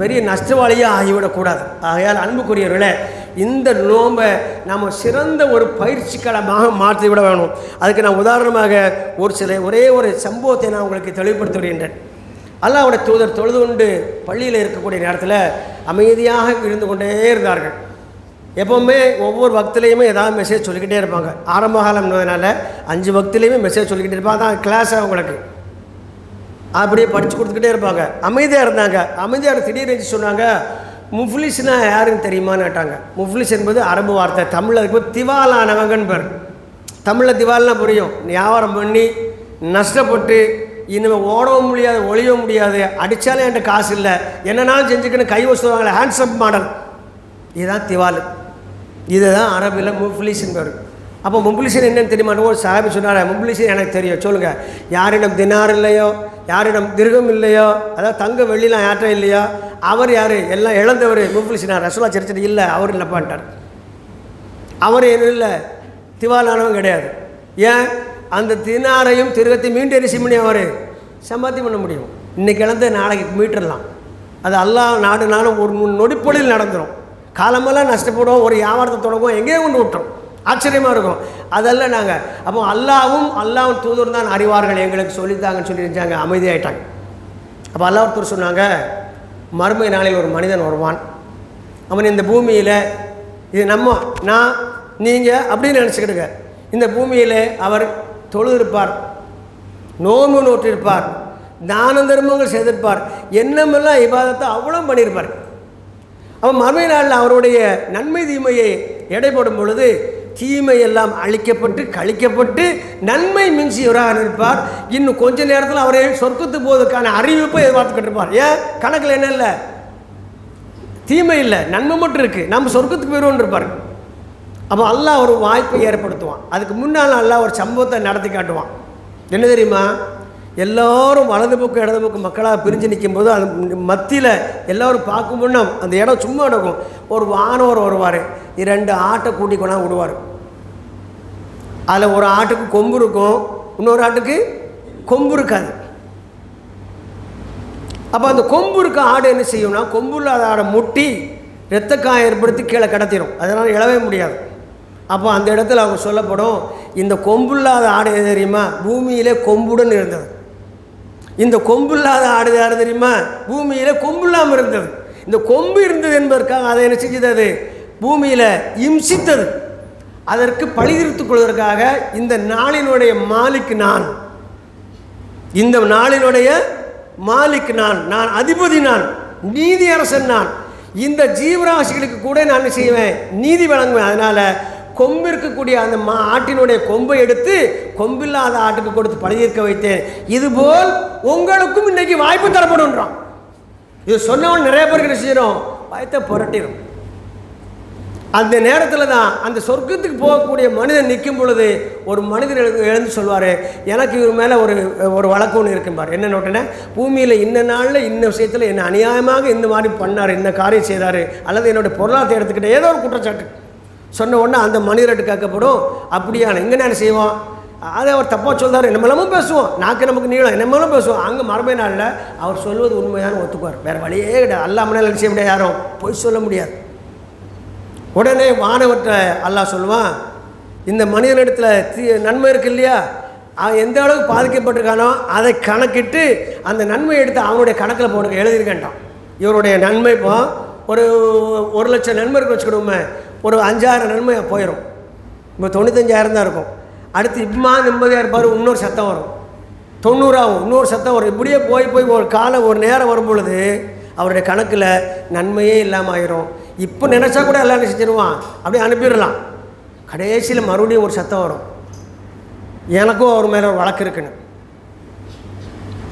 பெரிய நஷ்டவாளியாக ஆகிவிடக்கூடாது. ஆகையால் அன்புக்குரியவர்களே இந்த நோம்பை நம்ம சிறந்த ஒரு பயிற்சி மாற்றி விட வேணும். அதுக்கு நான் உதாரணமாக ஒரு சில ஒரே ஒரு சம்பவத்தை நான் உங்களுக்கு தெளிவுபடுத்தி வருகின்றேன் அல்லாஹ்வுடைய தூதர் தொழுது கொண்டு பள்ளியில் இருக்கக்கூடிய நேரத்தில் அமைதியாக இருந்து கொண்டே இருந்தார்கள். எப்போவுமே ஒவ்வொரு பக்திலையுமே ஏதாவது மெசேஜ் சொல்லிக்கிட்டே இருப்பாங்க. ஆரம்ப காலம்ன்றதுனால அஞ்சு பக்திலையுமே மெசேஜ் சொல்லிக்கிட்டே இருப்பாங்க. அதான் கிளாஸ் அவங்களுக்கு அப்படியே படித்து கொடுத்துக்கிட்டே இருப்பாங்க. அமைதியாக இருந்தாங்க. அமைதியாக திடீர்னு சொன்னாங்க முஃப்லிஸ்னா யாருன்னு தெரியுமான்னு கேட்டாங்க. முஃப்லிஸ் என்பது அரபு வார்த்தை. தமிழில் இருக்கும் திவாலானவங்கன்னு பேர். தமிழில் திவால்னா புரியும். வியாபாரம் பண்ணி நஷ்டப்பட்டு இனிமேல் ஓடவும் முடியாது ஒழியவும் முடியாது. அடித்தாலும் என்கிட்ட காசு இல்லை. என்னன்னாலும் செஞ்சுக்கணும் கை வசுவாங்களே ஹேண்ட்ஸ்அப் மாடல் இதுதான் திவால். இதுதான் அரபில் முஃப்லிஸ்ன்னு பேர். அப்போ முப்ளிசன் என்னன்னு தெரியுமா ஒரு சாஹிப் சொன்னார். முப்ளிசன் எனக்கு தெரியும். சொல்லுங்கள் யாரிடம் தினார் இல்லையோ யாரிடம் திருகம் இல்லையோ? அதாவது தங்க வெள்ளிலாம் யார்ட்டும் இல்லையோ? அவர் யார்? எல்லாம் இழந்தவர். முப்ளிசனார் ரசோலா சரிச்சிட்டு இல்லை. அவர் இல்லைப்பான்ட்டார் அவர் எதுவும் இல்லை. திவாலானவன் கிடையாது. ஏன்? அந்த தினாரையும் திருகத்தையும் மீண்டும் என்ன பண்ணி அவர்? சம்பாத்தி பண்ண முடியும். இன்னைக்கு இழந்து நாளைக்கு மீட்டுடலாம். அது அல்லாஹ் நாடு நாளும் ஒரு நொடிப்பொழில் நடந்துடும் காலமெல்லாம் நஷ்டப்படுவோம். ஒரு வியாபாரத்தை தொடங்குவோம். எங்கேயோ கொண்டு விட்டுரும் ஆச்சரியமாக இருக்கும். அதெல்லாம் நாங்கள் அப்போ அல்லாவும் அல்லாவும் தூதர் தான் அறிவார்கள் எங்களுக்கு சொல்லித்தாங்கன்னு சொல்லியிருந்தாங்க அமைதியாயிட்டாங்க. அப்போ அல்லாஹ் ஒருத்தர் சொன்னாங்க மறுமை நாளில் ஒரு மனிதன் வருவான். அவன் இந்த பூமியில் இது நம்ம நான் நீங்கள் அப்படின்னு நினச்சிக்கிடுங்க. இந்த பூமியில் அவர் தொழுதிருப்பார் நோம்பு நோட்டிருப்பார் தான தர்மங்கள் செய்திருப்பார் என்னமெல்லாம் இபாதத்தை அவ்வளோ பண்ணியிருப்பார் அவன் மறுமை நாளில் அவருடைய நன்மை தீமையை எடைபடும் பொழுது தீமை எல்லாம் அழிக்கப்பட்டு கழிக்கப்பட்டு நன்மை மிஞ்சியவராக இருப்பார் இன்னும் கொஞ்ச நேரத்தில் அவரே சொர்க்கத்து போவதற்கான அறிவிப்பை எதிர்பார்த்துக்கிட்டு இருப்பார். ஏன்? கணக்கில் என்ன இல்லை? தீமை இல்லை. நன்மை மட்டும் இருக்குது நம்ம சொர்க்கத்துக்கு போயிடுவோன்னு இருப்பார். அப்போ அல்லாஹ் ஒரு வாய்ப்பை ஏற்படுத்துவான். அதுக்கு முன்னால் அல்லாஹ் ஒரு சம்பவத்தை நடத்தி காட்டுவான். என்ன தெரியுமா? எல்லோரும் வலது பக்கம் இடது பக்கம் மக்களாக பிரிஞ்சு நிற்கும்போது அது மத்தியில் எல்லோரும் பார்க்கும் முன்னே அந்த இடம் சும்மா நடக்கும். ஒரு வானவர் வருவார். இரண்டு ஆட்டை கூட்டி கொண்டாந்து விடுவார். அதில் ஒரு ஆட்டுக்கு கொம்பு இருக்கும் இன்னொரு ஆட்டுக்கு கொம்பு இருக்காது. அப்போ அந்த கொம்பு இருக்க ஆடு என்ன செய்யும்னா கொம்பு இல்லாத ஆடை முட்டி இரத்தக்காயம் ஏற்படுத்தி கீழே கடத்திடும் அதனால் எழவே முடியாது. அப்போ அந்த இடத்துல அவங்க சொல்லப்படும் இந்த கொம்பு இல்லாத ஆடு எது தெரியுமா? பூமியிலே கொம்புடன் இருந்தது. இந்த கொம்பு இல்லாத ஆடு யார் தெரியுமா? பூமியிலே கொம்பு இல்லாமல் இருந்தது. இந்த கொம்பு இருந்தது என்பதற்காக அதை என்ன செஞ்சது அது? பூமியில் இம்சித்தது. அதற்கு பழிதீர்த்துக் கொள்வதற்காக இந்த நாளினுடைய மாலிக் நான். இந்த நாளினுடைய மாலிக் நான். நான் அதிபதி நான். நீதி அரசன் நான். இந்த ஜீவராசிகளுக்கு கூட நான் செய்வேன்? நீதி வழங்குவேன். அதனால் கொம்பு இருக்கக்கூடிய அந்த மா ஆட்டினுடைய கொம்பை எடுத்து கொம்பில்லாத ஆட்டுக்கு கொடுத்து பழிதீர்க்க வைத்தேன். இதுபோல் உங்களுக்கும் இன்னைக்கு வாய்ப்பு தரப்படுன்றான் இது சொன்னவன் நிறைய பேருக்கு என்ன செய்யணும்? பயத்தை புரட்டிடும் அந்த நேரத்தில் தான் அந்த சொர்க்கத்துக்கு போகக்கூடிய மனிதன் நிற்கும் பொழுது ஒரு மனிதர் எழுந்து எழுந்து சொல்வார் எனக்கு இவர் மேலே ஒரு ஒரு வழக்கு ஒன்று இருக்கும்பார் என்ன நோட்டினா பூமியில் இன்ன நாளில் இன்ன விஷயத்தில் என்ன அநியாயமாக இந்த மாதிரி பண்ணார் இந்த காரியம் செய்தார் அல்லது என்னுடைய பொருளாதாரத்தை எடுத்துக்கிட்ட ஏதோ ஒரு குற்றச்சாட்டு. சொன்ன உடனே அந்த மனிதர்கிட்ட கேட்கப்படும் அப்படியான இங்கே நான் செய்வோம்? அதை அவர் தப்பாக சொல்றாரு. என்னமெல்லாமும் பேசுவோம். நாக்கு நமக்கு நீளம். என்னமெல்லாம் பேசுவோம். அங்கே மரபை நாளில் அவர் சொல்வது உண்மையான ஒத்துக்குவார். வேறு வழியே கிடையாது. அல்லாமல் செய்ய முடியாது? யாரும் பொய் சொல்ல முடியாது. உடனே வானவற்றை அல்லாஹ் சொல்லுவான் இந்த மனிதனிடத்தில் தீ நன்மை இருக்கு இல்லையா? அவன் எந்த அளவுக்கு பாதிக்கப்பட்டிருக்கானோ அதை கணக்கிட்டு அந்த நன்மையை எடுத்து அவனுடைய கணக்கில் போடுங்க எழுதியிருக்கேன்ட்டான். இவருடைய நன்மை இப்போ ஒரு ஒரு லட்சம் நன்மை இருக்கு வச்சுக்கிடுவோமே ஒரு அஞ்சாயிரம் நன்மை போயிடும் இப்போ தொண்ணூத்தஞ்சாயிரம் தான் இருக்கும். அடுத்து இம்மா நிம்மதியாக இருப்பார் இன்னொரு சத்தம் வரும். தொண்ணூறாகும் இன்னொரு சத்தம் வரும். இப்படியே போய் போய் ஒரு காலம் ஒரு நேரம் வரும் பொழுது அவருடைய கணக்கில் நன்மையே இல்லாமல் ஆயிரும். இப்போ நினச்சா கூட எல்லாம் என்ன செஞ்சிருவான்? அப்படியே அனுப்பிடலாம். கடைசியில் மறுபடியும் ஒரு சத்தம் வரும். எனக்கும் அவர் மேலே ஒரு வழக்கு இருக்குன்னு.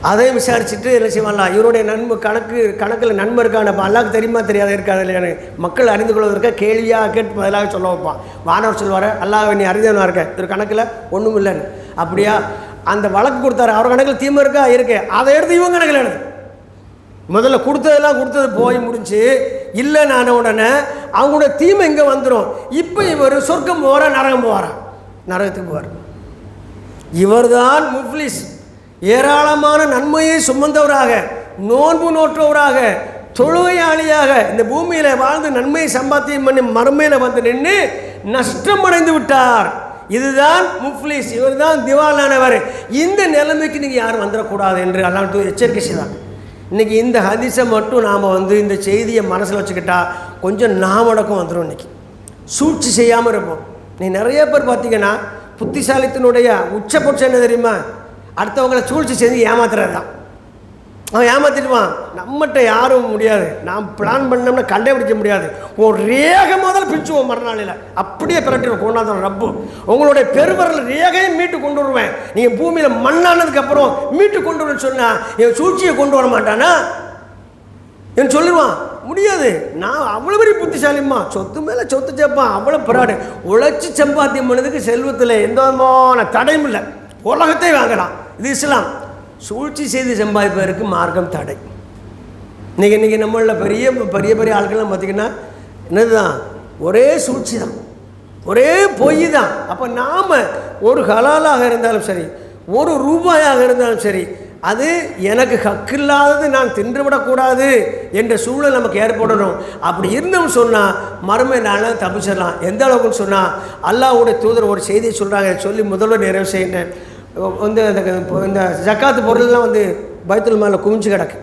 அதையும் விசாரிச்சுட்டு என்ன செய்வாங்களா இவருடைய நன்மை கணக்கு கணக்கில் நன்மை இருக்கான இப்போ அல்லாவுக்கு தெரியுமா தெரியாத இருக்காது இல்லையான்னு மக்கள் அறிந்து கொள்வதற்காக கேள்வியாக கேட்டு பதிலாக சொல்ல வைப்பான். வானவர் சொல்லுவார் அல்லாஹ் நீ அறிந்தவனாக இருக்க. இவர் கணக்கில் ஒன்றும் இல்லைன்னு அப்படியா? அந்த வழக்கு கொடுத்தாரு. அவர் கணக்கில் தீமை இருக்கா? இருக்கு. அதை எடுத்து இவங்க கணக்கில் எழுது. முதல்ல கொடுத்ததெல்லாம் கொடுத்தது போய் முடிஞ்சு இல்லை நான் உடனே அவங்களோட தீமை இங்கே வந்துடும் இப்போ இவர் சொர்க்கம் போகிற நரகம் போகிறார் நரகத்துக்கு போவார் இவர்தான் முஃப்லிஸ். ஏராளமான நன்மையை சுமந்தவராக நோன்பு நோற்றவராக தொழுகையாளியாக இந்த பூமியில் வாழ்ந்து நன்மையை சம்பாத்தியம் பண்ணி மறுமையில் வந்து நின்று நஷ்டம் அடைந்து விட்டார். இதுதான் முஃப்லிஸ். இவர் தான் திவாலானவர். இந்த நிலைமைக்கு நீங்கள் யாரும் வந்துடக்கூடாது என்று அல்லாட்டு எச்சரிக்கை செய்தார். இன்றைக்கி இந்த ஹதிசை மட்டும் நாம் வந்து இந்த செய்தியை மனசில் வச்சுக்கிட்டா கொஞ்சம் நாமடக்கம் வந்துடும் இன்றைக்கி சூழ்ச்சி செய்யாமல் இருப்போம். நீ நிறைய பேர் பார்த்தீங்கன்னா புத்திசாலித்தினுடைய உச்சபட்சம் என்ன தெரியுமா? அடுத்தவங்களை சூழ்ச்சி செஞ்சு ஏமாத்துறது தான் அவன் ஏமாத்திடுவான் நம்மகிட்ட யாரும் முடியாது. நாம் பிளான் பண்ணோம்னா கண்டுபிடிக்க முடியாது. ஒரு ரேக முதல்ல பிரிச்சுவோம் மறுநாளில். அப்படியே பிரட்டிடுவோம் கொண்டாந்தோம் ரப்பு. உங்களுடைய பெருவரில் ரேகையும் மீட்டு கொண்டு வருவேன். நீங்கள் பூமியில் மண்ணானதுக்கப்புறம் மீட்டு கொண்டு வரணும்னு சொன்னால் என் சூழ்ச்சியை கொண்டு வர மாட்டானா? என் சொல்லிடுவான் முடியாது. நான் அவ்வளோ பெரிய புத்திசாலிம்மா. சொத்து மேலே சொத்து சேர்ப்பான் அவ்வளோ பிராடு உழைச்சி சம்பாத்தியம் பண்ணதுக்கு செல்வத்தில் எந்த விதமான தடையும் இல்லை. உலகத்தை வாங்கலாம். இது இஸ்லாம். சூழ்ச்சி செய்து சம்பாதிப்பதற்கு மார்க்கம் தடை. இன்றைக்கி இன்றைக்கி நம்மளில் பெரிய பெரிய பெரிய ஆட்கள்லாம் பார்த்திங்கன்னா என்னதுதான்? ஒரே சூழ்ச்சி தான் ஒரே பொய் தான் அப்போ நாம் ஒரு ஹலாலாக இருந்தாலும் சரி ஒரு ரூபாயாக இருந்தாலும் சரி அது எனக்கு ஹக்கில்லாதது நான் தின்றுவிடக்கூடாது என்ற சூழல் நமக்கு ஏற்படணும். அப்படி இருந்தோம் சொன்னால் மறுமை நாளில் தப்பிச்சிடலாம். எந்த அளவுக்குன்னு சொன்னால் அல்லாஹ்வுடைய தூதர் ஒரு செய்தியை சொல்கிறாங்க சொல்லி முதல்ல நிறைவு செய்கிறேன். வந்து இந்த ஜக்காத்து பொருள்லாம் வந்து பைத்துல் மேலே குமிச்சு கிடக்கு.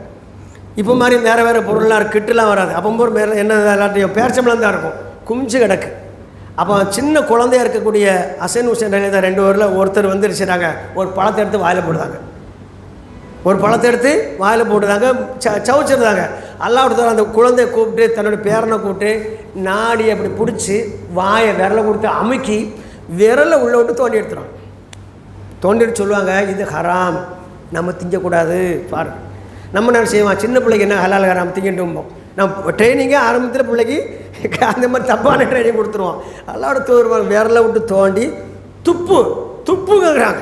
இப்போ மாதிரி வேறு வேறு பொருள்லாம் இருக்கு, கிட்டுலாம் வராது. அப்போ மேலே என்ன எல்லாத்தையும் பேர்ச்சம்பளம் தான் இருக்கும். குமிச்சு கிடக்கு. அப்போ சின்ன குழந்தையா இருக்கக்கூடிய அசன் ஹுசேன் அலி ரெண்டு பேரில் ஒருத்தர் வந்துருச்சுறாங்க ஒரு பழத்தை எடுத்து வாயில் போடுதாங்க ஒரு பழத்தை எடுத்து வாயில் போட்டுதாங்க ச சவுச்சிருந்தாங்க அல்லாவிடத்தில் அந்த குழந்தைய கூப்பிட்டு தன்னோட பேரனை கூப்பிட்டு நாடி அப்படி பிடிச்சி வாயை விரலை கொடுத்து அமுக்கி விரலை உள்ளே விட்டு தோண்டி எடுத்துறான் தோண்டிட்டு சொல்லுவாங்க இது ஹராம் நம்ம திங்கக்கூடாது பாரு. நம்ம என்ன செய்வோம் சின்ன பிள்ளைக்கு என்ன ஹலால் ஹராம் திங்கிட்டும்போம். நம்ம ட்ரைனிங்கே ஆரம்பத்தில் பிள்ளைக்கு அந்த மாதிரி தப்பான ட்ரைனிங் கொடுத்துருவோம். அல்லாவோட தூர் விரலை விட்டு தோண்டி துப்பு துப்புங்கிறாங்க.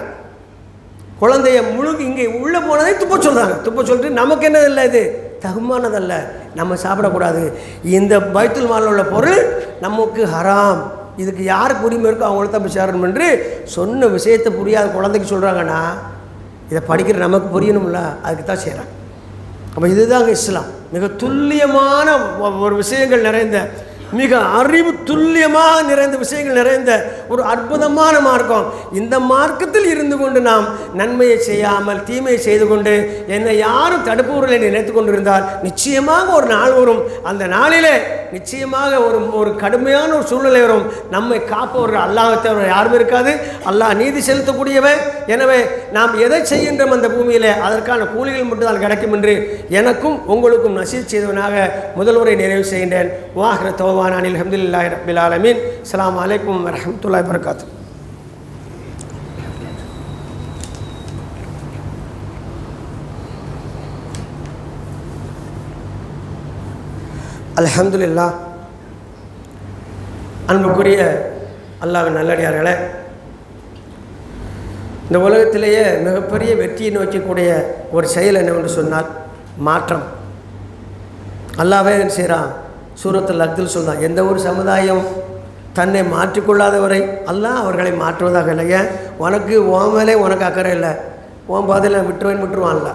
குழந்தைய முழுங்க இங்கே உள்ளே போனதே துப்ப சொல்கிறாங்க துப்ப சொல்லிட்டு நமக்கு என்னது இல்லை இது? தகுமானதல்ல. நம்ம சாப்பிடக்கூடாது. இந்த பைத்துல் மாலில் உள்ள பொருள் நமக்கு ஹராம். இதுக்கு யாருக்கு உரிமை இருக்கோ அவங்கள தான் போய் சேரணும் என்று சொன்ன விஷயத்தை புரியாத குழந்தைக்கு சொல்கிறாங்கன்னா இதை படிக்கிற நமக்கு புரியணும்ல அதுக்கு தான் செய்கிறாங்க அப்போ இதுதாங்க இஸ்லாம். மிக துல்லியமான ஒரு விஷயங்கள் நிறைந்த மிக அறிவு துல்லியமாக நிறைந்த விஷயங்கள் நிறைந்த ஒரு அற்புதமான மார்க்கம். இந்த மார்க்கத்தில் இருந்து கொண்டு நாம் நன்மையை செய்யாமல் தீமையை செய்து கொண்டு என்னை யாரும் தடுப்பவர்களை நினைத்து கொண்டிருந்தால் நிச்சயமாக ஒரு நாள் வரும். அந்த நாளிலே நிச்சயமாக ஒரு ஒரு கடுமையான ஒரு சூழ்நிலை வரும். நம்மை காப்பவர்கள் அல்லாஹ் தவிர யாரும் இருக்காது. அல்லாஹ் நீதி செலுத்தக்கூடியவன். எனவே நாம் எதை செய்கின்றோம் அந்த பூமியில் அதற்கான கூலிகள் மட்டும்தான் கிடைக்கும் என்று எனக்கும் உங்களுக்கும் நசீத் செய்தவனாக முதல்வரை நிறைவு செய்கின்றேன். வாஹ்ர தோவான் அனில் அஹமதுல்லாஹி ரபில் ஆலமீன். அலாம் அலைக்கும் வரஹ்மத்துல்லாஹி வரகாத்து அல்ஹம்துலில்லாஹ் அன்புக்குரிய அல்லாவின் நல்லடியார்களே இந்த உலகத்திலேயே மிகப்பெரிய வெற்றியை நோக்கக்கூடிய ஒரு செயல் என்னவென்று சொன்னால் மாற்றம். அல்லாவே என்ன செய்கிறான் சூரத்தில் அக்தில் சொன்னான் எந்த ஒரு சமுதாயம் தன்னை மாற்றிக்கொள்ளாதவரை அல்லாஹ் அவர்களை மாற்றுவதாக இல்லை. ஏன்? உனக்கு ஓமலே மேலே உனக்கு அக்கறை இல்லை. உன் பாதையில் விட்டுருவேன் விட்டுருவான்ல.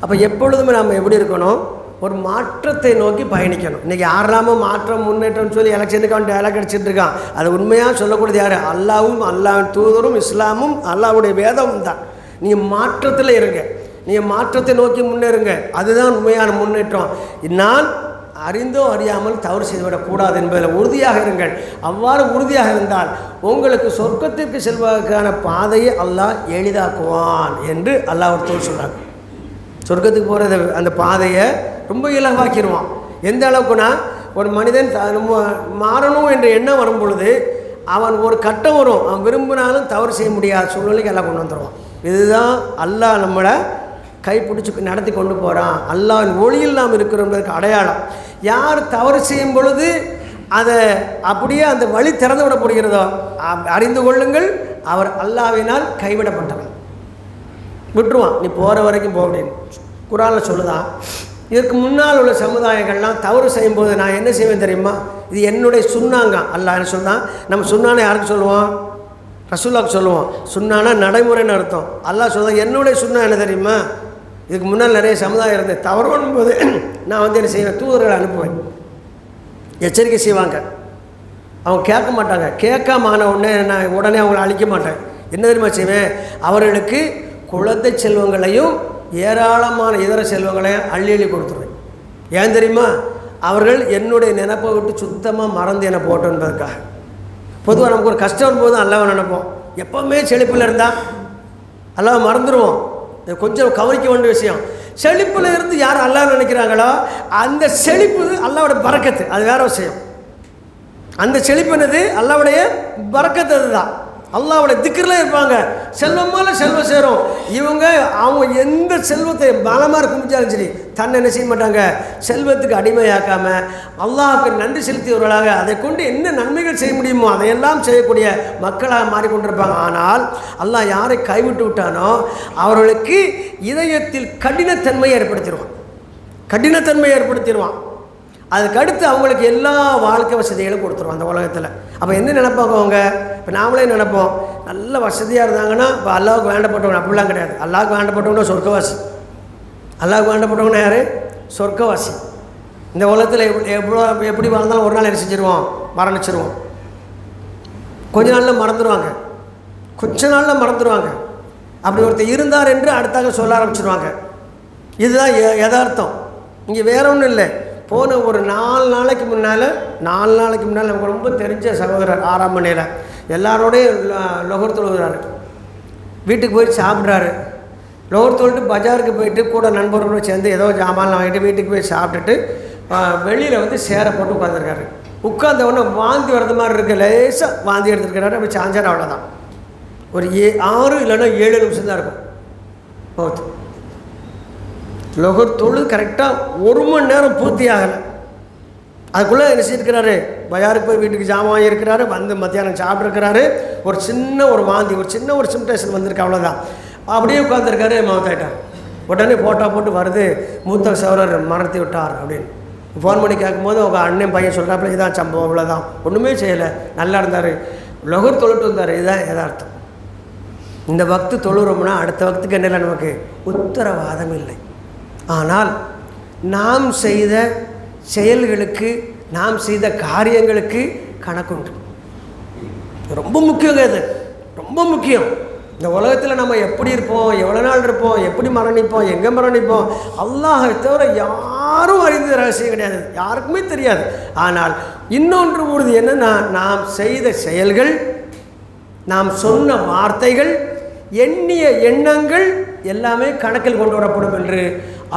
அப்போ எப்பொழுதுமே நாம் எப்படி இருக்கணும்? ஒரு மாற்றத்தை நோக்கி பயணிக்கணும். இன்றைக்கி யாரெல்லாமோ மாற்றம் முன்னேற்றம்னு சொல்லி எலெக்ஷனுக்கு அவன் டேலாக் அடிச்சிட்டு இருக்கான். அதை உண்மையாக சொல்லக்கூடியது யார்? அல்லாவும் அல்லா தூதரும் இஸ்லாமும் அல்லாவுடைய வேதமும் தான். நீங்கள் மாற்றத்தில் இருங்க. நீங்கள் மாற்றத்தை நோக்கி முன்னேறுங்க. அதுதான் உண்மையான முன்னேற்றம். நான் அறிந்தோ அறியாமல் தவறு செய்துவிடக்கூடாது என்பதில் உறுதியாக இருங்கள். அவ்வாறு உறுதியாக இருந்தால் உங்களுக்கு சொர்க்கத்திற்கு செல்வதற்கான பாதையை அல்லாஹ் எளிதாக்குவான் என்று அல்லாஹ் ஒரு தோல் சொர்க்கத்துக்கு போகிற அந்த பாதையை ரொம்ப இலவாக்கிடுவான் எந்த அளவுக்குனா ஒரு மனிதன் த- மாறணும் என்ற எண்ணம் வரும் பொழுது அவன் ஒரு கட்டம் வரும். அவன் விரும்பினாலும் தவறு செய்ய முடியாத சூழ்நிலைக்கு எல்லாம் கொண்டு வந்துடுவான் இதுதான் அல்லாஹ் நம்மளை கைப்பிடிச்சு நடத்தி கொண்டு போகிறான் அல்லாவின் ஒளியில் நாம் இருக்கிறோம்ன்றதுக்கு அடையாளம். யார் தவறு செய்யும் பொழுது அதை அப்படியே அந்த வழி திறந்து விடப்படுகிறதோ அறிந்து கொள்ளுங்கள். அவர் அல்லாவினால் கைவிடப்பட்டவன். விட்டுருவான். நீ போகிற வரைக்கும் போக அப்படின்னு. குரானில் சொல்லுதான் இதற்கு முன்னால் உள்ள சமுதாயங்கள்லாம் தவறு செய்யும்போது நான் என்ன செய்வேன் தெரியுமா? இது என்னுடைய சுண்ணாங்க. அல்லாஹ் என்ன சொன்னான் நம்ம சுண்ணானை யாருக்கு சொல்லுவோம்? ரசூல்லாவுக்கு சொல்லுவோம். சுண்ணானா நடைமுறைன்னு அர்த்தம். அல்லா சொல்லுவோம் என்னுடைய சுண்ணா என்ன தெரியுமா? இதுக்கு முன்னால் நிறைய சமுதாயம் இருந்தது. தவறும் போது நான் வந்து என்ன செய்வேன்? தூதர்களை அனுப்புவேன். எச்சரிக்கை செய்வாங்க. அவங்க கேட்க மாட்டாங்க. கேட்காம ஆன உடனே நான் உடனே அவங்கள அழிக்க மாட்டேன். என்ன தெரியுமா செய்வேன்? அவர்களுக்கு குழந்தை செல்வங்களையும் ஏராளமான இதர செல்வங்களை அள்ளி அள்ளி கொடுத்துருவேன் ஏன் தெரியுமா? அவர்கள் என்னுடைய நினைப்பை விட்டு சுத்தமாக மறந்து என்னை போட்டோம் பொதுவாக நமக்கு ஒரு கஷ்டம் வரும்போது அல்லாவை நினைப்போம். எப்போவுமே செழிப்பில் இருந்தால் அல்லாவை மறந்துடுவோம் கொஞ்சம் கவனிக்க வேண்டிய விஷயம். செழிப்பில் இருந்து யார் அல்லாஹ் நினைக்கிறாங்களோ அந்த செழிப்பு அல்லாவோட பறக்கத்து. அது வேற விஷயம். அந்த செழிப்பு என்னது? அல்லாவுடைய பறக்கத்து அதுதான். அல்லாவோட திக்கரில் இருப்பாங்க. செல்வம் மேலே செல்வம் சேரும். இவங்க அவங்க எந்த செல்வத்தை பலமாக குமிச்சாலும் சரி தன்னை என்ன செய்ய மாட்டாங்க? செல்வத்துக்கு அடிமையாக்காம அல்லாஹுக்கு நன்றி செலுத்தியவர்களாக அதை கொண்டு என்ன நன்மைகள் செய்ய முடியுமோ அதையெல்லாம் செய்யக்கூடிய மக்களாக மாறிக்கொண்டிருப்பாங்க. ஆனால் அல்லாஹ் யாரை கைவிட்டு விட்டானோ அவர்களுக்கு இதயத்தில் கடினத்தன்மையை ஏற்படுத்திடுவான். கடினத்தன்மையை ஏற்படுத்திடுவான். அதுக்கடுத்து அவங்களுக்கு எல்லா வாழ்க்கை வசதிகளும் கொடுத்துருவோம் அந்த உலகத்தில். அப்போ என்ன நினைப்பாங்க அவங்க? இப்போ நாமளே நினைப்போம் நல்ல வசதியாக இருந்தாங்கன்னா இப்போ அல்லாவுக்கு வேண்டப்பட்டவங்க அப்படிலாம் கிடையாது. அல்லாவுக்கு வேண்டப்பட்டவங்க சொர்க்கவாசி. அல்லாவுக்கு வேண்டப்பட்டவங்க யார்? சொர்க்கவாசி. இந்த உலகத்தில் எவ்வளோ எவ்வளோ எப்படி வாழ்ந்தாலும் ஒரு நாள் என்ன செஞ்சிருவோம்? மரணிச்சிருவோம். கொஞ்ச நாளில் மறந்துடுவாங்க கொஞ்ச நாளில் மறந்துடுவாங்க அப்படி ஒருத்தர் இருந்தார் என்று அடுத்தாக சொல்ல ஆரம்பிச்சிருவாங்க. இதுதான் யதார்த்தம். இங்கே வேற ஒன்றும் இல்லை. போன ஒரு நாலு நாளைக்கு முன்னால் நாலு நாளைக்கு முன்னால் நமக்கு ரொம்ப தெரிஞ்ச சகோதரர் ஆறாம் மணியில். எல்லாரோடையும் லொகர் தொழுகிறாரு. வீட்டுக்கு போய் சாப்பிட்றாரு. லோவர் தொழிட்டு பஜாருக்கு போயிட்டு கூட நண்பர்களோடு சேர்ந்து ஏதோ ஜாமான் வாங்கிட்டு வீட்டுக்கு போய் சாப்பிட்டுட்டு வெளியில் வந்து சேரை போட்டு உட்காந்துருக்காரு உட்கார்ந்த உடனே வாந்தி வர்றது மாதிரி இருக்கு. லேசாக வாந்தி எடுத்துருக்கிறாரு. அப்படி சாஞ்சார் அவ்வளோதான் ஒரு ஏ ஆறு இல்லைன்னா ஏழு நிமிஷம் தான் இருக்கும். ஓகே லொகர் தொழு கரெக்டாக ஒரு மணி நேரம் பூர்த்தி ஆகலை. அதுக்குள்ளே என்ன செய்திருக்கிறாரு? பயாருக்கு போய் வீட்டுக்கு ஜாமான் வாங்கியிருக்கிறாரு வந்து மத்தியானம் சாப்பிட்ருக்கிறாரு ஒரு சின்ன ஒரு வாந்தி ஒரு சின்ன ஒரு சிம்டேஷன் வந்திருக்கு அவ்வளோதான் அப்படியே உட்காந்துருக்காரு மௌத்தாயிட்டார் உடனே ஃபோட்டோ போட்டு வருது மூத்த சவரர் மறத்தி விட்டார் அப்படின்னு. ஃபோன் பண்ணி கேட்கும்போது அவங்க அண்ணன் பையன் சொல்கிறாப்புல இதான் சம்பவம் இவ்வளோதான் ஒன்றுமே செய்யலை. நல்லா இருந்தார். லொகர் தொழுட்டு வந்தார். இதுதான் எதார்த்தம் இந்த பக்து தொழுறோம்னா அடுத்த பக்துக்கு என்ன இல்லை நமக்கு? உத்தரவாதம் இல்லை. ஆனால் நாம் செய்த செயல்களுக்கு நாம் செய்த காரியங்களுக்கு கணக்குண்டு. ரொம்ப முக்கியங்க இது. ரொம்ப முக்கியம். இந்த உலகத்தில் நம்ம எப்படி இருப்போம் எவ்வளோ நாள் இருப்போம் எப்படி மரணிப்போம் எங்கே மரணிப்போம் அல்லாஹை தவிர யாரும் அறிந்த ரகசியம் கிடையாது. யாருக்குமே தெரியாது. ஆனால் இன்னொன்று உறுதி என்னன்னா நாம் செய்த செயல்கள் நாம் சொன்ன வார்த்தைகள் எண்ணிய எண்ணங்கள் எல்லாமே கணக்கில் கொண்டு வரப்படும் என்று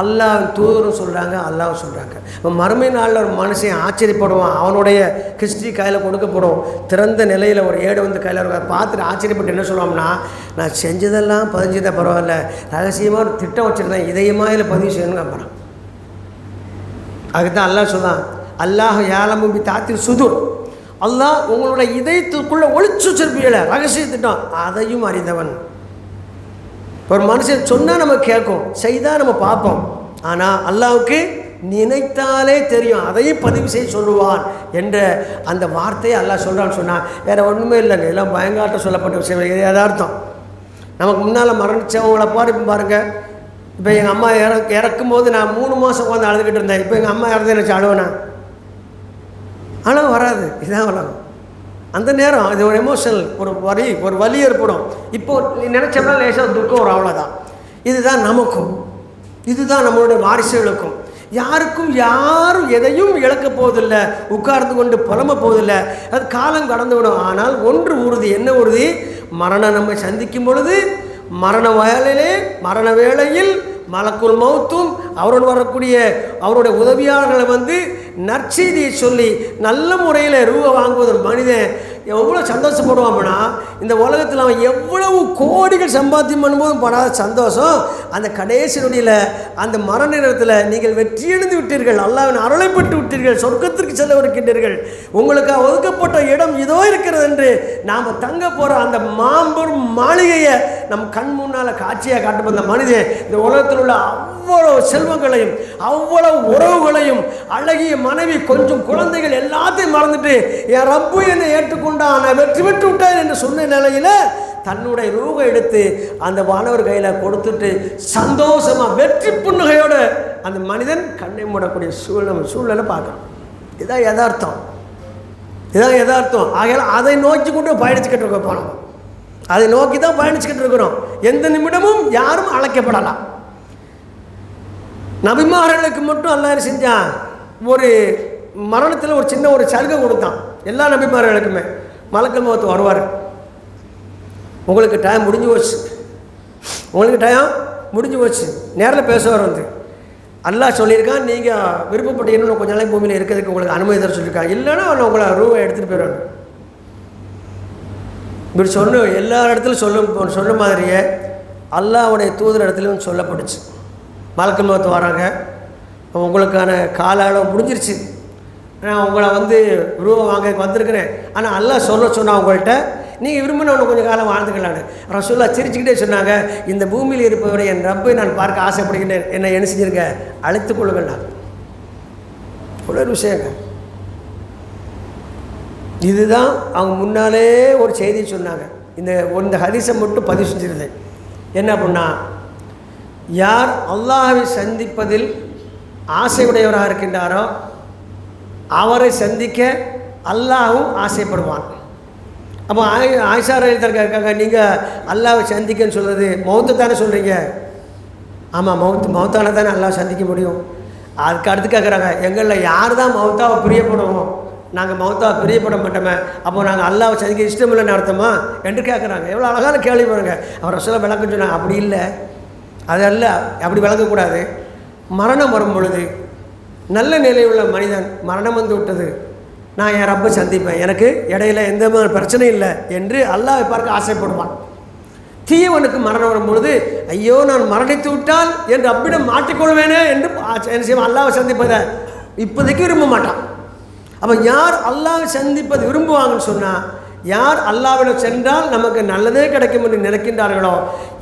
அல்லாஹ் தூதரும் சொல்கிறாங்க அல்லாஹ் சொல்கிறாங்க இப்போ மறுமை நாளில் ஒரு மனுஷன் ஆச்சரியப்படுவான் அவனுடைய கிறிஸ்டி கையில் கொடுக்கப்படும். திறந்த நிலையில் ஒரு ஏடு வந்து கையில் இருக்கும் பார்த்துட்டு ஆச்சரியப்பட்டு என்ன சொல்லுவோம்னா நான் செஞ்சதெல்லாம் பதிஞ்சுதான் பரவாயில்ல. ரகசியமாக ஒரு திட்டம் வச்சுருந்தேன். இதயமாக இதில் பதிவு செய்யணும்னு அப்புறம் அதுக்கு தான் அல்லாஹ் சொல்லான் அல்லாஹ் யாலமும்பி தாத்தி சுதுர். அல்லாஹ் உங்களோட இதயத்துக்குள்ளே ஒழிச்சு வச்சிருப்பீங்கள ரகசிய திட்டம். அதையும் அறிந்தவன். ஒரு மனுஷன் சொன்னால் நம்ம கேட்கும் செய்தால் நம்ம பார்ப்போம். ஆனால் அல்லாவுக்கு நினைத்தாலே தெரியும் அதையும் பதிவு செய்ய சொல்லுவான் என்ற அந்த வார்த்தையை அல்லாஹ் சொல்கிறான்னு சொன்னால் வேறு ஒன்றுமே இல்லைங்க. எல்லாம் பயங்காட்ட சொல்லப்பட்ட விஷயம். இது நமக்கு முன்னால் மரணிச்சவங்கள பாரு பாருங்கள் இப்போ எங்கள் அம்மா இற இறக்கும் போது நான் மூணு மாதம் உட்காந்து அழுதுகிட்டு இருந்தேன். இப்போ எங்கள் அம்மா இறந்து நினச்சி அழுவேனா? அழகு வராது. இதுதான் உலகம். அந்த நேரம் இது ஒரு எமோஷனல் ஒரு வரி ஒரு வலி ஏற்படும். இப்போ நீ நினச்சோம்னா லேசாக துக்கம் ஒரு அவ்வளோதான் இதுதான் நமக்கும். இதுதான் நம்மளுடைய வாரிசுகளுக்கும். யாருக்கும் யாரும் எதையும் இழக்க போவதில்லை. உட்கார்ந்து கொண்டு புலம்ப போவதில்லை. அது காலம் கடந்து விடும் ஆனால் ஒன்று உறுதி என்ன உறுதி? மரணம் நம்மை சந்திக்கும் பொழுது மரண வேலையிலே மரண வேளையில் மலக்குள் மௌத்தும் அவரோடு வரக்கூடிய அவருடைய உதவியாளர்களை வந்து நற்செய்தியை சொல்லி நல்ல முறையில் ரூபா வாங்குவது ஒரு மனிதன் எவ்வளோ சந்தோஷப்படுவான்னா இந்த உலகத்தில் அவன் எவ்வளவு கோடிகள் சம்பாத்தியம் பண்ணும்போதும் படாத சந்தோஷம். அந்த கடைசி நொடியில் அந்த மரண நேரத்தில் நீங்கள் வெற்றியடைந்து விட்டீர்கள். அல்லாவின் அருளைப்பட்டு விட்டீர்கள். சொர்க்கத்திற்கு செல்ல இருக்கின்றீர்கள். உங்களுக்கு ஒதுக்கப்பட்ட இடம் இதோ இருக்கிறது என்று நாம் தங்க போகிற அந்த மாம்பெரும் மாளிகையை நம் கண் முன்னால் காட்சியாக காட்டும் அந்த மனிதன் இந்த உலகத்தில் உள்ள அவ்வளோ செல்வங்களையும் அவ்வளவு உறவுகளையும் அழகிய மனைவி கொஞ்சம் குழந்தைகள் எல்லாத்தையும் மறந்துட்டு என் ரப்பு என்னை ஏற்றுக்கொண்டான் நான் வெற்றி பெற்று விட்டேன் என்று சொன்ன நிலையில் தன்னுடைய ரூபை எடுத்து அந்த வானவர் கையில் கொடுத்துட்டு சந்தோஷமாக வெற்றி புன்னகையோடு அந்த மனிதன் கண்ணை மூடக்கூடிய சூழ்நிலை சூழ்நிலை பார்க்குறோம் இதுதான் யதார்த்தம். இதான் யதார்த்தம். ஆகையால் அதை நோக்கி கொண்டு பயணிச்சுக்கிட்டு இருக்க போனோம் அதை நோக்கி தான் பயணிச்சுக்கிட்டு இருக்கிறோம். எந்த நிமிடமும் யாரும் அழைக்கப்படலாம் நபிமார்களுக்கு மட்டும் அல்லாரு செஞ்சான் ஒரு மரணத்தில் ஒரு சின்ன ஒரு சலுகை கொடுத்தான். எல்லா நபிமார்களுக்குமே. மலக்கல் முகத்து வருவார். உங்களுக்கு டைம் முடிஞ்சு போச்சு. உங்களுக்கு டைம் முடிஞ்சு போச்சு. நேரில் பேசுவார் வந்து. அல்லாஹ் சொல்லியிருக்கான் நீங்கள் விருப்பப்பட்டீங்கன்னு கொஞ்ச நாளைக்கு பூமியில் இருக்கிறதுக்கு உங்களுக்கு அனுமதி தர சொல்லியிருக்காங்க இல்லைன்னா அவனை உங்களை ரூவை எடுத்துகிட்டு போயிடுவாங்க. இப்படி சொன்ன எல்லா இடத்துலையும் சொல்லும் சொன்ன மாதிரியே அல்லாவுடைய தூதர் இடத்துலையும் சொல்லப்பட்டுச்சு. மலக்கல் முகத்து வராங்க. உங்களுக்கான கால அளவு முடிஞ்சிருச்சு. நான் உங்களை வந்து ரூபா வாங்க வந்திருக்கிறேன். ஆனால் அல்லாஹ் சொல்ல சொன்னா உங்கள்கிட்ட நீங்கள் விரும்பினவனை கொஞ்சம் காலம் வாழ்ந்துக்கலான்னு ரசூல்லா சிரிச்சுக்கிட்டே சொன்னாங்க இந்த பூமியில் இருப்பவரை என் ரப்பை நான் பார்க்க ஆசைப்படுகின்றேன். என்னை என்ன செஞ்சுருங்க? அழைத்து கொள்ளுங்கள். நான். ஒரு விஷயங்க. இதுதான் அவங்க முன்னாலே ஒரு செய்தி சொன்னாங்க. இந்த இந்த ஹரிசை மட்டும் பதிவு செஞ்சிருந்தேன் என்ன பண்ணா யார் அல்லாஹை சந்திப்பதில் ஆசையுடையவராக இருக்கின்றாரோ அவரை சந்திக்க அல்லாஹும் ஆசைப்படுவான். அப்போ ஆய் ஆயிஷா இருக்காங்க நீங்கள் அல்லாவை சந்திக்கன்னு சொல்கிறது மௌத்து தானே சொல்கிறீங்க ஆமாம் மௌத்து மௌத்தான தானே அல்லாஹ் சந்திக்க முடியும். அதுக்கு அடுத்து கேட்குறாங்க எங்களில் யார் தான் மௌத்தாவை பிரியப்படுவோம்? நாங்கள் மௌத்தா பிரியப்பட மாட்டோமே அப்போ நாங்கள் அல்லாவை சந்திக்க இஷ்டம் இல்லை நடத்தமா என்று கேட்குறாங்க எவ்வளோ அழகான கேள்வி பாருங்க. அவர் சொல்ல விளக்கம் சொன்னாங்க அப்படி இல்லை. அதல்ல அப்படி விளக்கக்கூடாது மரணம் வரும் பொழுது நல்ல நிலையுள்ள மனிதன் மரணம் வந்து விட்டது. நான் என் ரப்பை சந்திப்பேன். எனக்கு இடையில எந்த மாதிரி பிரச்சனையும் இல்லை என்று அல்லாவை பார்க்க ஆசைப்படுவான். தீயவனுக்கு மரணம் வரும் பொழுது ஐயோ நான் மரணித்து விட்டால் என்று அப்பிடம் மாட்டிக்கொள்வேனே என்று என்ன செய்வான்? அல்லாவை சந்திப்பதை இப்போதைக்கு விரும்ப மாட்டான். அப்போ யார் அல்லாஹ் சந்திப்பது விரும்புவாங்கன்னு சொன்னால் யார் அல்லாவிடம் சென்றால் நமக்கு நல்லதே கிடைக்கும் என்று நினைக்கின்றார்களோ?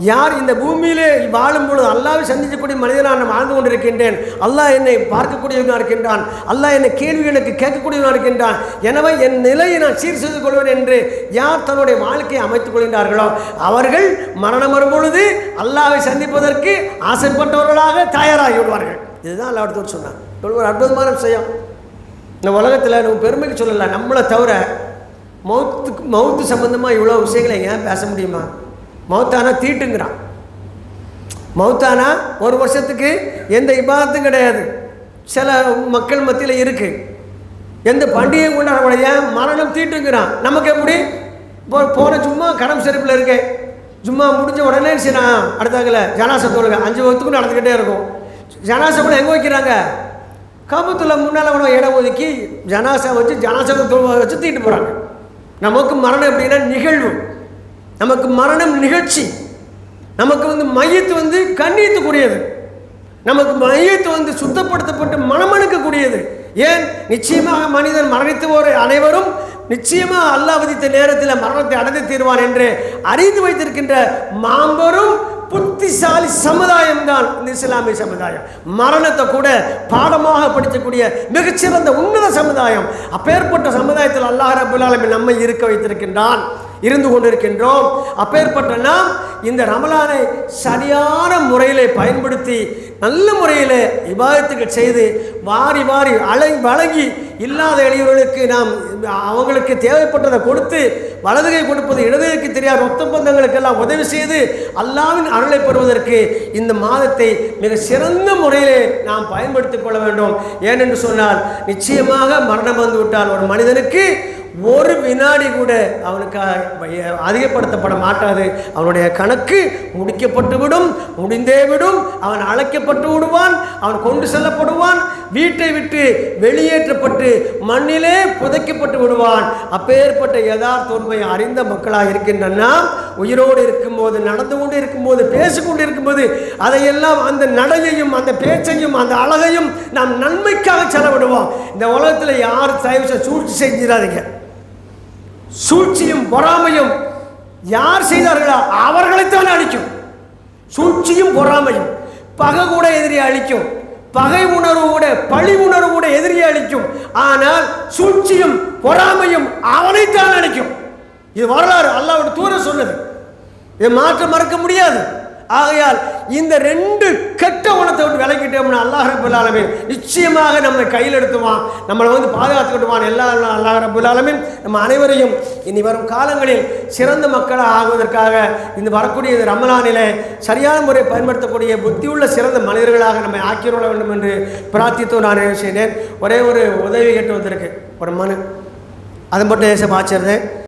யார் இந்த பூமியிலே வாழும் பொழுது அல்லாவை சந்திக்கக்கூடிய மனிதனாக நான் வாழ்ந்து கொண்டிருக்கின்றேன் அல்லாஹ் என்னை பார்க்கக்கூடியவனாக இருக்கின்றான் அல்லாஹ் என்னை கேள்விகளுக்கு கேட்கக்கூடியவனாக இருக்கின்றான் எனவே என் நிலையை நான் சீர் செய்து கொள்வேன் என்று யார் தன்னுடைய வாழ்க்கையை அமைத்துக் கொள்கின்றார்களோ அவர்கள் மரணம் வரும் பொழுது அல்லாவை சந்திப்பதற்கு ஆசைப்பட்டவர்களாக தயாராகி விடுவார்கள். இதுதான் அல்லாவிடத்தோடு சொன்னார். ஒரு அற்புதமான விஷயம். இந்த உலகத்தில் நம்ம பெருமைக்கு சொல்லலை நம்மளை தவிர மௌத்துக்கு மௌத்து சம்மந்தமாக இவ்வளோ விஷயங்களை ஏன் பேச முடியுமா? மௌத்தானா தீட்டுங்கிறான். மௌத்தானா ஒரு வருஷத்துக்கு எந்த இபாதத்தும் கிடையாது. சில மக்கள் மத்தியில் இருக்குது எந்த பண்டிகை ஏன்? மரணம் தீட்டுங்கிறான். நமக்கு எப்படி? இப்போ போன சும்மா கடம் செருப்பில் இருக்கேன். சும்மா முடிஞ்ச உடனே சரி நான் அடுத்தாங்கல ஜனாசை தொழுக அஞ்சு வகுத்துக்கும் நடந்துக்கிட்டே இருக்கும். ஜனாசை கூட எங்கே வைக்கிறாங்க? காபத்துல முன்னால் கூட இடம் ஒதுக்கி ஜனாசா வச்சு ஜனாசா தொழுவ வச்சு தீட்டு போகிறாங்க நமக்கு மரணம் எப்படின்னா நிகழ்வு. நமக்கு மரணம் நிகழ்ச்சி. நமக்கு வந்து மையத்து வந்து கண்ணியத்துக்குரியது. நமக்கு மையத்து வந்து சுத்தப்படுத்தப்பட்டு மனமணுக்கக்கூடியது. ஏன்? நிச்சயமாக மனிதன் மரணித்து போகிற அனைவரும் நிச்சயமாக அல்லாஹ் விதித்த நேரத்தில் மரணத்தை அடைந்து தீர்வான் என்று அறிந்து வைத்திருக்கின்ற மாம்பெரும் புத்திசாலி சமுதாயம் தான் இந்த இஸ்லாமிய சமுதாயம். மரணத்தை கூட பாடமாக படிக்கக்கூடிய மிகச்சிறந்த உன்னத சமுதாயம். அப்பேற்பட்ட சமுதாயத்தில் அல்லாஹ் ரபுல்லாலுமே நம்மை இருக்க வைத்திருக்கின்றான். இருந்து கொண்டிருக்கின்றோம். அப்பேற்பட்ட நாம் இந்த ரமலானை சரியான முறையில் பயன்படுத்தி நல்ல முறையில் இபாதத்துகள் செய்து வாரி வாரி அலை வழங்கி இல்லாத எளியவர்களுக்கு நாம் அவங்களுக்கு தேவைப்பட்டதை கொடுத்து வலதுகை கொடுப்பது இடதுகைக்கு தெரியாத ஒத்த பந்தங்களுக்கெல்லாம் உதவி செய்து அல்லாவின் அருளை பெறுவதற்கு இந்த மாதத்தை மிக சிறந்த முறையிலே நாம் பயன்படுத்திக் கொள்ள வேண்டும். ஏனென்று சொன்னால் நிச்சயமாக மரணம் வந்துவிட்டால் ஒரு மனிதனுக்கு ஒரு வினாடி கூட அவனுக்கு அதிகப்படுத்தப்பட மாட்டாது. அவனுடைய கணக்கு முடிக்கப்பட்டு விடும் முடிந்தே விடும். அவன் அழைக்கப்பட்டு விடுவான் அவன் கொண்டு செல்லப்படுவான். வீட்டை விட்டு வெளியேற்றப்பட்டு மண்ணிலே புதைக்கப்பட்டு விடுவான். அப்பேற்பட்ட யதார்த்த உண்மையை அறிந்த மக்களாக இருக்கின்ற நாம் உயிரோடு இருக்கும்போது நடந்து கொண்டு இருக்கும்போது பேசிக்கொண்டு இருக்கும்போது அதையெல்லாம் அந்த நடையையும் அந்த பேச்சையும் அந்த அழகையும் நாம் நன்மைக்காக செலவிடுவோம். இந்த உலகத்தில் யார் தயவு சூழ்ச்சி செஞ்சிடாதீங்க சூழ்ச்சியும் பொறாமையும் யார் செய்தார்களோ? அவர்களைத்தான் அழிக்கும். சூழ்ச்சியும் பொறாமையும். பகை கூட எதிரியை அழிக்கும். பகை உணர்வு கூட பழி உணர்வு கூட எதிரியை அழிக்கும். ஆனால் சூழ்ச்சியும் பொறாமையும் அவனைத்தான் அழிக்கும். இது வரலாறு. அல்லாவோட தூர சொன்னது. இதை மாற்ற மறக்க முடியாது. ஆகையால் இந்த ரெண்டு கெட்ட குணத்தை விட்டு விலகிட்டோம்னா அல்லாஹ் ரபுல் நிச்சயமாக நம்மை கையில் எடுத்துவான். நம்மளை வந்து பாதுகாத்துக்கிட்டுவான் எல்லா அல்லாஹ் ரபுல் ஆலமீன் நம்ம அனைவரையும் இனி வரும் காலங்களில் சிறந்த மக்களாக ஆகுவதற்காக இந்த வரக்கூடிய இந்த ரமலானிலே சரியான முறை பயன்படுத்தக்கூடிய புத்தியுள்ள சிறந்த மனிதர்களாக நம்மை ஆக்கிரொள்ள வேண்டும் என்று பிரார்த்தித்து நான் செய்தேன். ஒரே ஒரு உதவி கேட்டு வந்திருக்கு. ஒரு மனு. அதை மட்டும் ஏச ஆச்சிருந்தேன்